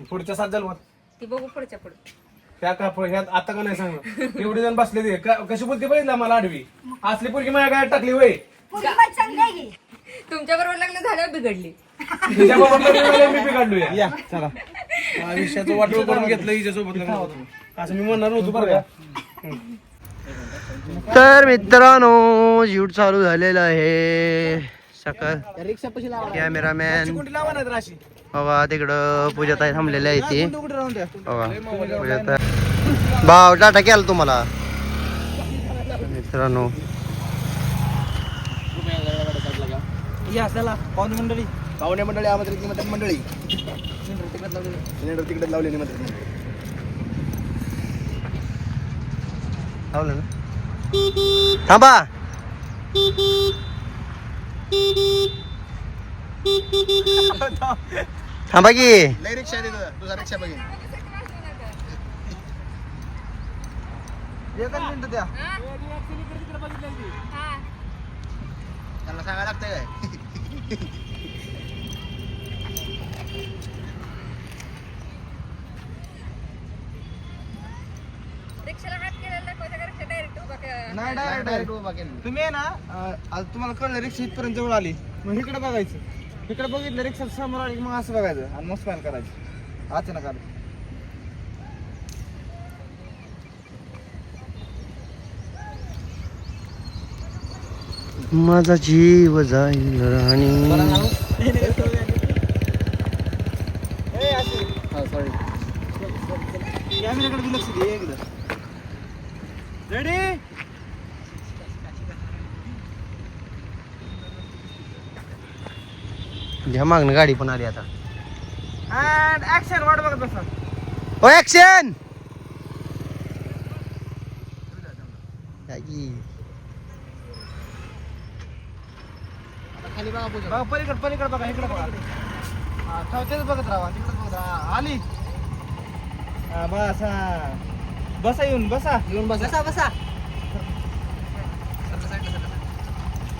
पुढच्या सात जन्मात. ती बघू पुढच्या पुढे. त्या का ह्यात आता का नाही सांगलं एवढी जण बसले ते का- कशी बोलते बघितलं मला आडवी? असली पोरगी माझ्या गाड्यात टाकली वय. पुढची बाई चांगली आहे की? तुमच्या बरोबर लग्न झाल्यावर बिघडली. तिच्या मी या चला. आयुष्याचं वाटोळ करून घेतलं हिच्यासोबत लग्न होतं. असं मी म्हणणार नव्हतो बरं का? तर मित्रांनो शूट चालू झालेलं आहे. सकाळ. कॅमेरामॅन कुठे लावा. नाही तर बघा तिकडं पूजाताई थांबलेल्या आहे ती. बघा पूजाताई. भाव टाटा केला तुम्हाला? मित्रांनो. पाहुणे मंडळी. आमंत्रित निमंत्रण मंडळी. सिलेंडर तिकडे लावले निमंत्रण मंडळी. लावलं ना? थांबा. थांबा की. लय रिक्षा तिथं. तुझा रिक्षा बघेन. त्यांना सांगायला लागतंय काय? नाही डायरेक्ट डायरेक्ट उभा केलं तुम्ही आहे ना अं, आज तुम्हाला कळलं रिक्षा इथपर्यंत जवळ आली. मग इकडे बघायचं. इकडे बघितलं रिक्षा समोर आली की मग असं बघायचं आणि मग स्माईल करायचं. अचानक आलं. माझा जीव जाईल राणी. कॅमेराकडे लक्ष दे एकदा. रेडी घ्या मागणं गाडी पण आली आता. अँड ऍक्शन वाट बघत बसा. ओ ऍक्शन खाली बघा पूजा बघा पलीकडे पलीकडे बघा इकडे बघा. हा बघत राहा तिकडे बघत राहा. हा, आली. हा बस. बसा येऊन बसा. येऊन बस. बसा बसा.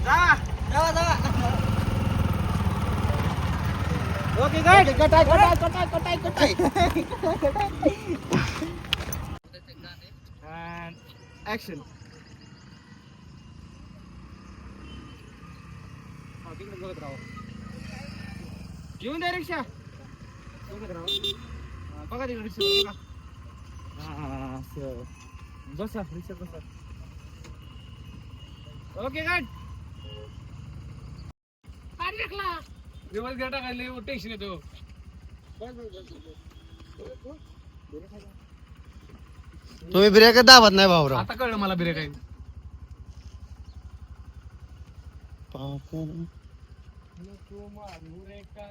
जा. जावा जावा. ओके गाईड कटाय कटाय कटाय कटाय कटाय ऍक्शन तिकडे बघत राहा. घेऊन द्या रिक्षा. बघत राहा. बघा तिकडे रिक्षा बघा. असं. बसा रिक्षा बसा. ओके गाईड दिवस घ्या टाकायला टेन्शन येतो. तुम्ही ब्रेक दाबत नाही भाऊराव. आता कळलं मला बिरे काही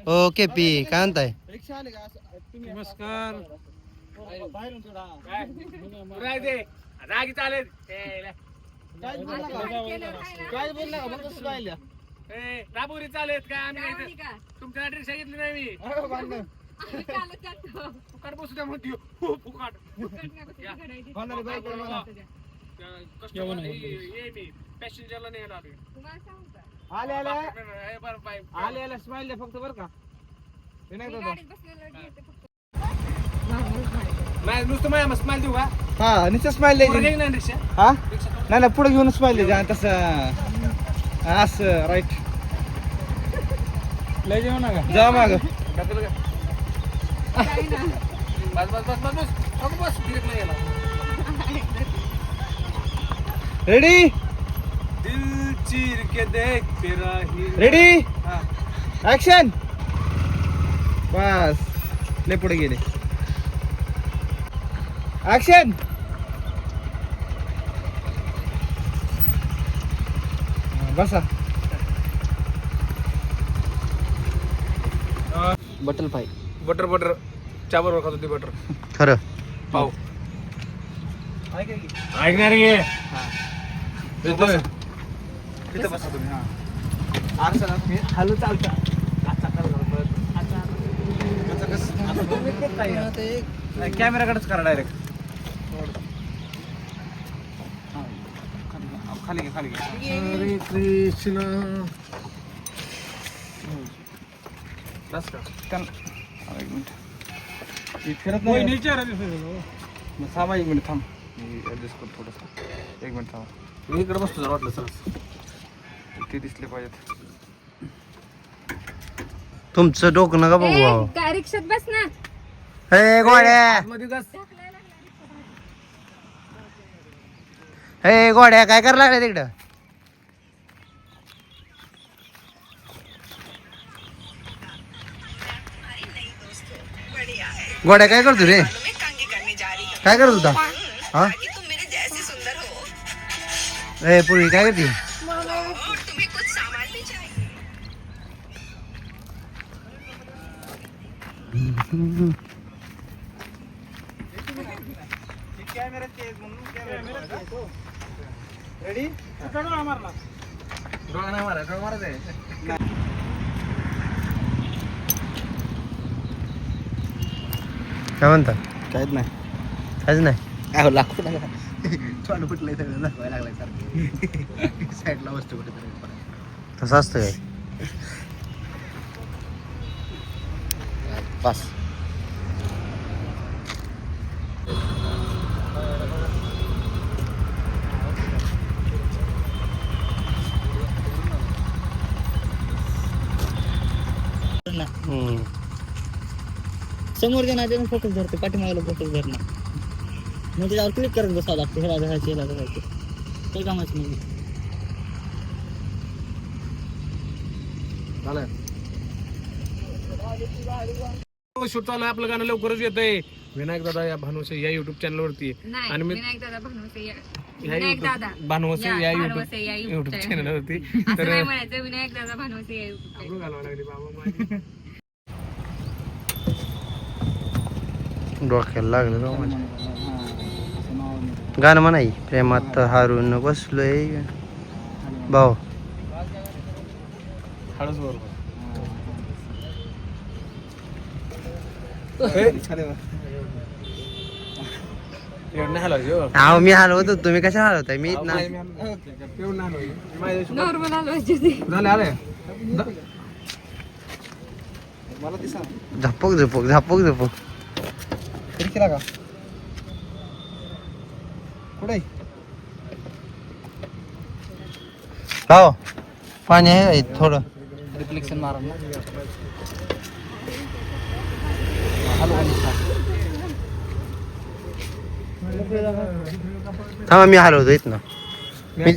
ओके पी काय म्हणताय? नमस्कार. जागी चालेल. काय बोल द्या राबोरी चालेल काय आम्ही काय इथं- म्हणी का? तुमच्या रिक्षा घेतली नाही मी. फुकाट आम्ही चालत जातो. बसू द्या म्हणते. हो, फुकाट. बाई मला? कस्टमर ये. मी. पॅसेंजरला नाही आलो सांगू का? आले आले. आले आले. स्माईल द्या फक्त बरं का. विनायक मी दादा गाडीत बसलेलं घेते फक्त. नॉर्मलच म्हणायचं. नाही नुसतं माझ्या स्माईल देऊ का? हा निश्चित स्माइल पुढे निघ ना रिक्षा. हा? नाही नाही पुढे घेऊन स्माइल द्यायची तसं. असं राईट लय जेवण नका जा माग. ना. बस बस बस बस बस. बस रेडी दिल चीर के देख तेरा ही. रेडी हा. ऍक्शन बस. लय पुढे गेले. ऍक्शन बसा. बटल पाय बटर बटर. बरोबर खात होती बटर. खरं. पाव. ऐकणार घे तिथं बसा. तुम्ही हा. आरसा तुम्ही हॅलो चालता. कॅमेराकडेच करा डायरेक्ट खाली घे खाली घे. हरे कृष्ण. बस का? एक मिनिट. फिरत नाही. मग थांबा एक मिनिट थांब. मी ऍडजस्ट करतो थोडंसं. एक मिनिट थांबा. मी इकडे बसतो जरा वाटलं सर ते दिसले पाहिजेत. तुमचं डोकं नका बघू रिक्षात बस ना. हे गोड्या मध्ये बस. हे गोड्या काय करायला लागल्या तिकडं? गोड्या काय करतो रे? काय करत होता? हा? ए पूर्वी काय करते? कॅमेरा तेज म्हणून कॅमेरा रेडी डोळा नाही मारा आहे. काय म्हणता? काहीच नाही. काहीच नाही. काय लाखो तोंड फुटलंय सगळं दाखवायला लागलाय सारखं. साईडला वस्तू कुठेतरी. तसं असतं काय? बस हम्म. समोर जण फोटो धरते पाठीमागला फोटो धरणं मग त्याच्यावर क्लिक करत बसावं लागतं ह्याला धरायचं ह्याला धरायचं ते कामाच नाही. शूट चालू आहे, आपलं गाणं लवकरच येत आहे विनायक दादा या भानुसे या युट्यूब चॅनल वरती. नाही आणि मी विनायक दादा भानुसे या- या विनायक दादा. भानुसे या, युट्यूब. चॅनल वरती. तर नाही विनायक दादा भानुसे या channel. अब्रू घालावं लागली बाबा माझी. डोक्याला लागलं माझ्या. गाणं म्हणाई प्रेमात हारून बसलोय. भाऊ. हो. मी हलवतो तुम्ही कशा हलवताय? मी होती. झपक झपक झपक झपक. खिडकीला का कुठे भाऊ पाणी आहे का थोडं. रिफ्लेक्शन मारा ना. थांबा मी हलवतो इथं मी.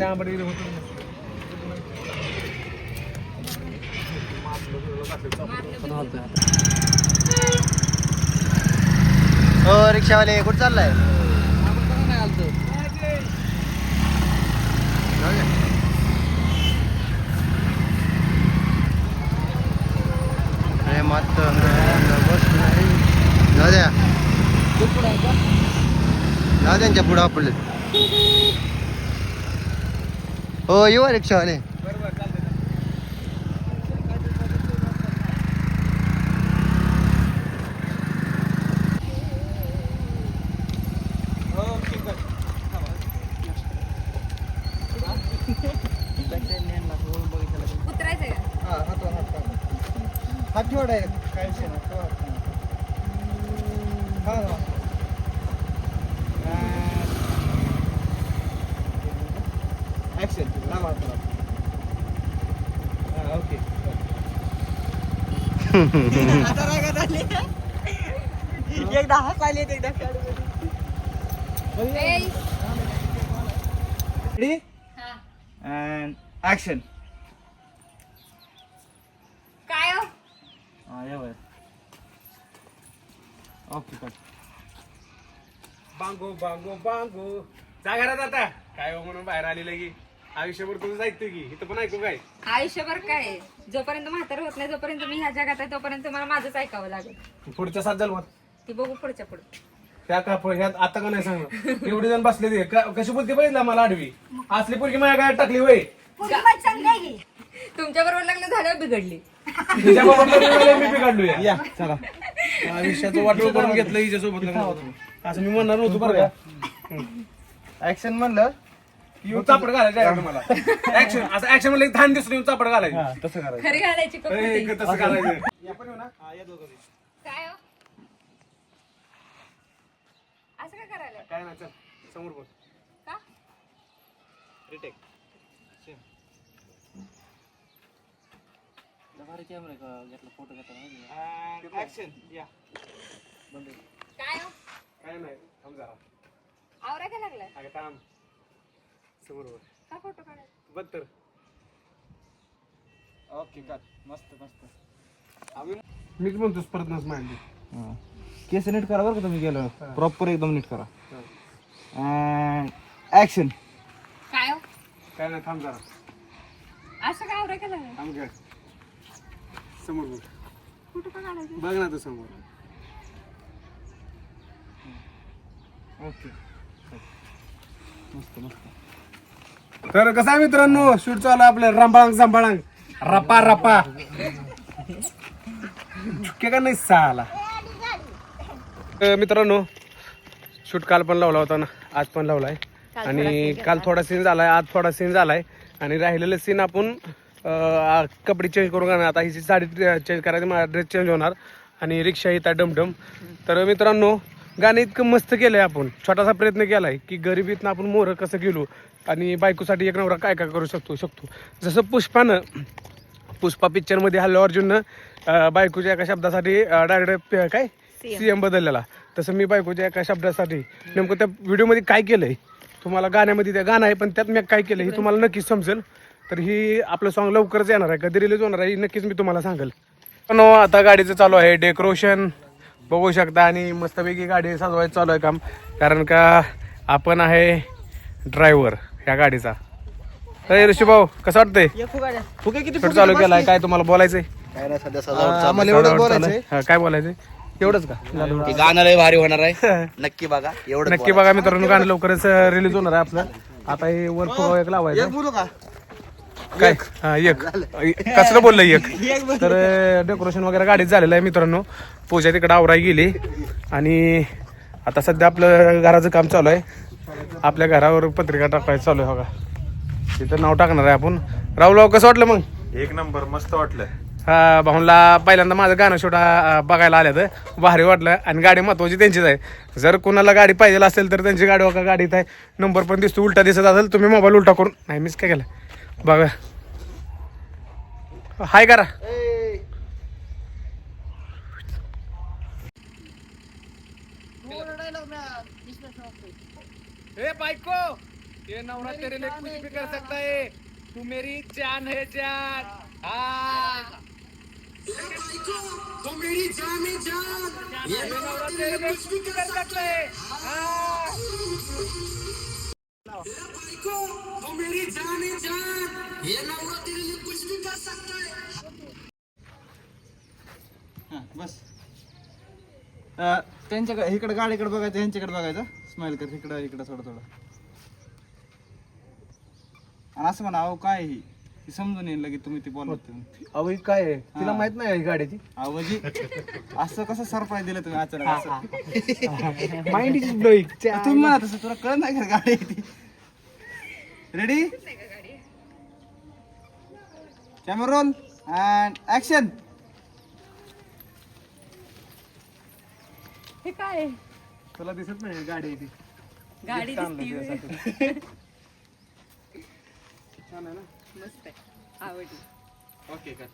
हो रिक्षावाले कुठं चाललाय? प्रेमात बसलोय. जाऊ द्या. जाऊ त्यांच्या पुढं आपले. हो येऊ रिक्षावाले उतरायचंय का? हा हात वर, हात वर. हात ठेवा काय. ठेवा हात. हा. And- Action. लांब हात करा. हा. एकदा एकदा? Action. काय. बांगो बांगो बांगो. जा घरात आता. काय हो म्हणून बाहेर आलेलं की आयुष्यभर तुझं ऐकतो की? इथं पण ऐकू काय? आयुष्यभर काय? जोपर्यंत म्हातार होत नाही जोपर्यंत मी ह्या जगात आहे तोपर्यंत मला माझंच ऐकावं लागेल. पुढच्या सात जन्मात. ती बघू पुढच्या पुढे. त्या का पुढे? ह्यात आता का नाही सांग एवढे जण बसले ते. का- कशी बुद्धी पाहिजे मला आडवी? असली पोरगी माझ्या गायत टाकली वय. बाई चांगली आहे की? तुमच्या बरोबर लग्न झाल्यावर बिघडली. तिच्या झालं, मी बिघडलो या चला. आयुष्याचं वाटोळ करून घेतलं हिच्यासोबत लग्न होतं. असं मी म्हणणार नव्हतो बरं का? Action म्हणलं येऊन चापड घालायचं आहे मला ऍक्शन असं ऍक्शन म्हणलं की थान दिसून येऊन चापड घालायचं. तसं करायचं. खरी घालायची का ए, खोटी? तसं करायचं या पण येऊ ना. हा, या दोघं बी. काय हो? असं काय करायला? काय नाही चल समोर बोल. का? रिटेक भारी कॅमेरा का घेतला? फोटो घेतला ऍक्शन या. काय हो? काय नाही थांब जरा. आवरा काय लागलाय? अगं थांब. समोर बोल का फोटो काढायचा बत्तर ओके का मस्त मस्त. मीच म्हणतो परत नस मांडली केस नीट करा बरं का तुम्ही गेलो प्रॉपर एकदम नीट करा. ऍक्शन काय हो? काय नाही थांब जरा. असं काय आवरा काय लागलाय? थांब घ्या समोर का काढायचा बघ ना तू समोर. ओके. मस्त मस्त. तर कसं आहे मित्रांनो शूट चालू आहे आपलं रंबाळांग संभाळांग. रपा रपा. झुके का नाही साला? तर मित्रांनो शूट काल पण लावला होता ना आज पण लावलाय. आणि काल थोडा सीन झालाय आज थोडा सीन झालाय. आणि राहिलेलं सीन आपण कपडे चेंज करून घेणार आता हिची साडी चेंज करायची माझा ड्रेस चेंज होणार. आणि रिक्षा येतात डमडम. तर मित्रांनो गाणं इतकं मस्त केलंय आपण. छोटासा प्रयत्न केलाय की गरिबीतनं आपण मोरं कसं गेलो आणि बायकोसाठी एक नवरा काय काय करू शकतो शकतो. जसं पुष्पानं पुष्पा पिक्चरमध्ये हल्लो अर्जुननं बायकोच्या एका शब्दासाठी डायरेक्ट काय? सी एम बदललेला. तसं मी बायकोच्या एका शब्दासाठी नेमकं त्या व्हिडिओमध्ये काय केलंय? तुम्हाला गाण्यामध्ये त्या गाणं आहे पण त्यात मी काय केलं हे तुम्हाला नक्कीच समजेल. तर ही आपलं सॉन्ग लवकरच येणार आहे. कधी रिलीज होणार आहे ही नक्कीच मी तुम्हाला सांगेल. पण आता गाडीचं चालू आहे डेकोरेशन बघू शकता आणि मस्तपैकी गाडी सजवायचं चालू आहे काम. कारण का आपण आहे ड्रायव्हर या गाडीचा. अरे ऋषी भाऊ कसं वाटतंय? फुगे किती शूट चालू केलाय काय तुम्हाला बोलायचंय? काय नाही सध्या आम्हाला एवढं बोलायचंय. हा, काय बोलायचंय? एवढंच का? गाणं लय भारी होणार आहे. नक्की बघा एवढं नक्की बघा मित्रांनो गाणं लवकरच रिलीज होणार आहे आपलं. आता हे वर फुगा एक लावायचं. बोलू का काय? हा एक. कसलं बोललं एक? तर डेकोरेशन वगैरे गाडीत झालेलं आहे मित्रांनो. पूजा तिकडे आवराय गेली. आणि आता सध्या आपलं घराचं काम चालू आहे. आपल्या घरावर पत्रिका टाकायचं चालू आहे बघा. तिथं नाव टाकणार आहे आपण. राहुल कसं वाटलं मग? एक नंबर मस्त वाटलं. हा भाऊला पहिल्यांदा माझं गाणं शूट बघायला आलं तर भारी वाटलं. आणि गाडी महत्वाची त्यांचीच आहे. जर कोणाला गाडी पाहिजे असेल तर त्यांची गाडी बघा गाडीत आहे. नंबर पण दिसतो उलटा दिसत असेल तुम्ही मोबाईल उलटा करून. नाही मिस काय केलं? बघा. हाय करा. ए बाइको ये नवरा तेरे लिए कुछ भी कर सकता है। तू मेरी जान है जान। हाँ। तो मेरी जान है जान। ये नवरा तेरे लिए कुछ भी कर सकता है। हाँ। ये नवरा तेरे लिए कुछ भी कर सकता है हा, बस. अं, त्यांच्या इकडे गाडीकडे बघायचं ह्यांच्याकडे बघायचं. स्माइल कर इकडं इकडं थोडं थोडं. आणि असं म्हणा अहो काय ही? ती समजून येईल की तुम्ही ती बोलत अहो काय आहे? तिला हा. माहीत नाही गाडीची? आवाजी असं कसं सरप्राईज दिलं तुम्ही अचानक असं? माइंड इज ब्लोईंग तुम्ही म्हणा तसं तुला कळत नाही का गाडी ready camera roll and action हे काय? आहे? तुला दिसत नाही गाडी आहे ती गाडी दिसती. छान आहे ना? मस्त आहे. आवडली. ओके का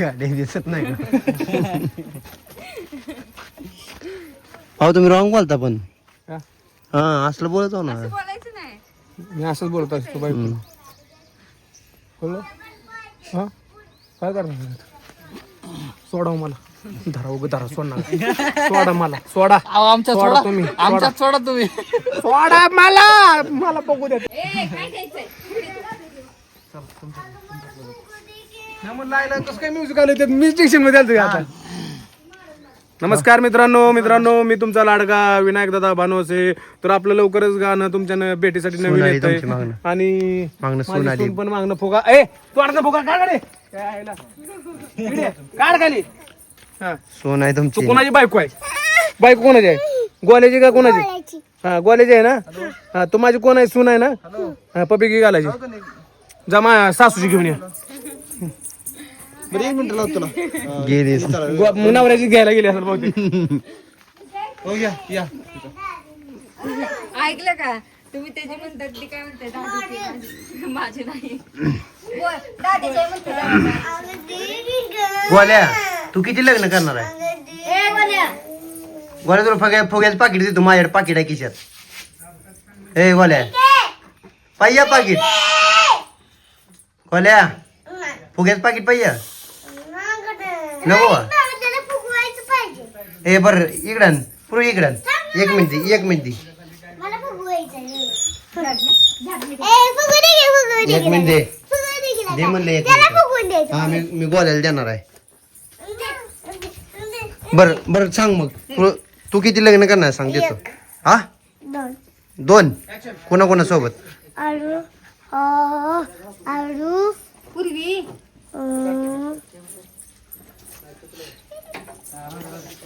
गाडी दिसत नाही अहो तुम्ही रॉंग बोलता पण? हा असलं बोलत हो ना असं बोलायचं नाही. मी असंच बोलत असतो हम्म. बोललो. हा? काय करणार सोडा मला. धरा उग धरा सोडणार सोडा मला सोडा. आमच्या सोडा तुम्ही आमच्या सोडा. तुम्ही. सोडा मला! मला बघू द्या. ए काय घ्यायचंय? कसं काय म्युझिक आलं? ते म्युझिकमध्ये आलं आता. नमस्कार मित्रांनो मित्रांनो मी तुमचा लाडका विनायक दादा भानवसे तर आपलं लवकरच गाणं तुमच्या न- भेटीसाठी नवीन तुमची मागणं. आणि मागणं माझी. सून पण मागणं फुगा. ए तू आता फुगा काढ रे इकडे, काढ खाली. हा. सोन आहे तू तुमची कोणाची बायको आहे? बायको कोणाची आहे? गोल्याची का कोणाची? हा गोल्याची आहे ना? हा तू माझी कोण आहे? सून आहे ना? हा पपिकी घालायची. जमा सासूची घेऊन या. बरं एक मिनिट लावतो तुला गेली गो- नवऱ्याची घ्यायला गेली असेल बहुतेक हो या या। ऐकलं का? तुम्ही त्याची म्हणतात ती काय म्हणते? दादीची माझी- माझी नाही. बोल, दादीच्या म्हणते दादीच्या. गोल्या तू किती लग्न करणार आहे? ए, बोल्या. गोल्या तुला फुग्या फुग्याचं पाकिट देतो माझ्याकडे पाकिट आहे खिशात. ए गोल्या. पाहिजे पाकिट. गोल्या फुग्याचं पाकिट पाहिजे? नको. हे बर इकडं पुरू इकडं एक मिनिट एक मिनिट. एक मिनिट दे. म्हणले एक हा मी मी बोलायला देणार आहे. बर बर सांग मग. तू तू किती लग्न करणार सांग देतो. हा? दोन. कोणाकोणासोबत? अरू अरू